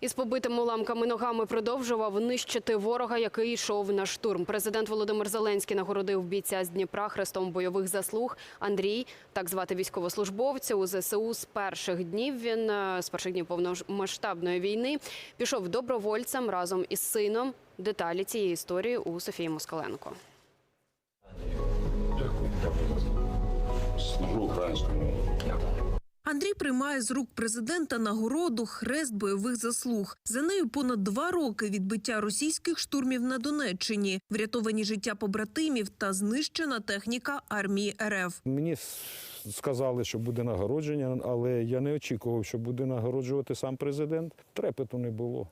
Із побитими уламками ногами продовжував нищити ворога, який йшов на штурм. Президент Володимир Зеленський нагородив бійця з Дніпра хрестом бойових заслуг. Андрій, так звати військовослужбовця у ЗСУ з перших днів. Він е, з перших днів повномасштабної війни пішов добровольцем разом із сином. Деталі цієї історії у Софії Москаленко. Служу українському. Андрій приймає з рук президента нагороду Хрест бойових заслуг. За нею понад два роки відбиття російських штурмів на Донеччині, врятовані життя побратимів та знищена техніка армії РФ. Мені сказали, що буде нагородження, але я не очікував, що буде нагороджувати сам президент. Трепету не було.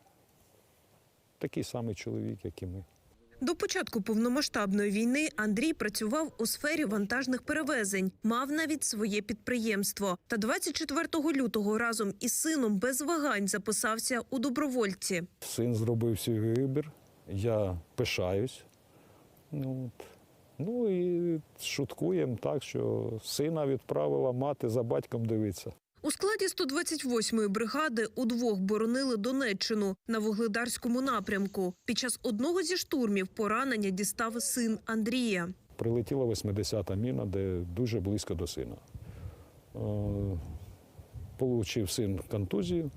Такий самий чоловік, як і ми. До початку повномасштабної війни Андрій працював у сфері вантажних перевезень, мав навіть своє підприємство. Та 24 лютого разом із сином без вагань записався у добровольці. Син зробив свій вибір, я пишаюсь. Ну, ну і шуткуємо так, що сина відправила мати за батьком дивитися. У складі 128-ї бригади удвох боронили Донеччину на Вугледарському напрямку. Під час одного зі штурмів поранення дістав син Андрія. Прилетіла 80-та міна, де дуже близько до сина. Е, Получив син контузію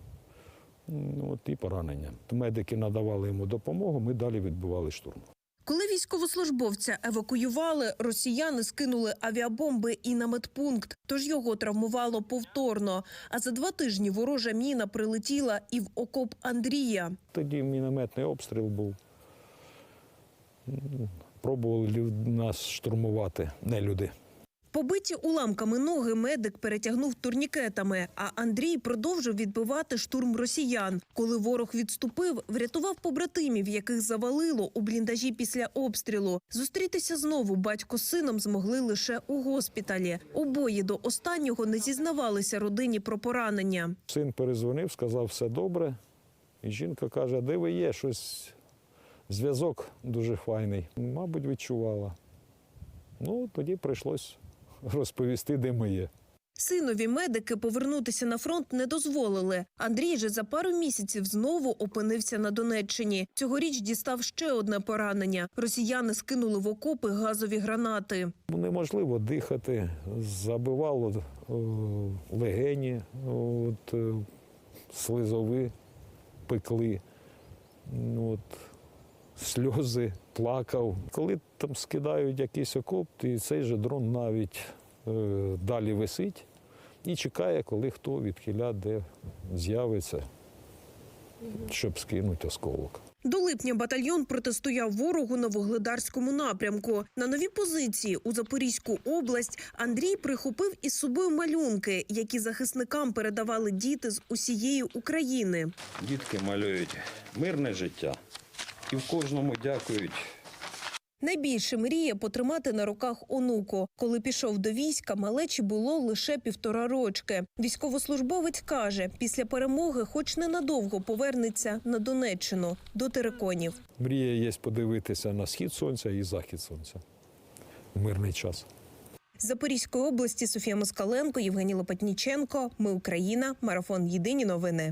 ну, от, і поранення. Медики надавали йому допомогу, ми далі відбували штурм. Коли військовослужбовця евакуювали, росіяни скинули авіабомби і на медпункт, тож його травмувало повторно. А за два тижні ворожа міна прилетіла і в окоп Андрія. Тоді мінометний обстріл був. Пробували нас штурмувати, не люди. Побиті уламками ноги медик перетягнув турнікетами, а Андрій продовжив відбивати штурм росіян. Коли ворог відступив, врятував побратимів, яких завалило у бліндажі після обстрілу. Зустрітися знову батько з сином змогли лише у госпіталі. Обоє до останнього не зізнавалися родині про поранення. Син перезвонив, сказав, все добре. І жінка каже, «А де ви є? Щось зв'язок дуже файний. Мабуть, відчувала. Ну, тоді прийшлось розповісти, де ми є. Синові медики повернутися на фронт не дозволили. Андрій же за пару місяців знову опинився на Донеччині. Цьогоріч дістав ще одне поранення. Росіяни скинули в окопи газові гранати. Неможливо дихати, забивало е, легені, от, е, слизови пекли, от, сльози, плакав. Коли там скидають якийсь окоп, і цей же дрон навіть е, далі висить і чекає, коли хто відхиля, де з'явиться, щоб скинути осколок. До липня батальйон протистояв ворогу на Вугледарському напрямку. На нові позиції у Запорізьку область Андрій прихопив із собою малюнки, які захисникам передавали діти з усієї України. Дітки малюють мирне життя. І в кожному дякують. Найбільше мріє потримати на руках онуку. Коли пішов до війська, малечі було лише півтора рочки. Військовослужбовець каже, після перемоги, хоч ненадовго повернеться на Донеччину до териконів. Мрія є подивитися на схід сонця і захід сонця в мирний час. З Запорізької області Софія Москаленко, Євгеній Лопатніченко. Ми Україна. Марафон Єдині новини.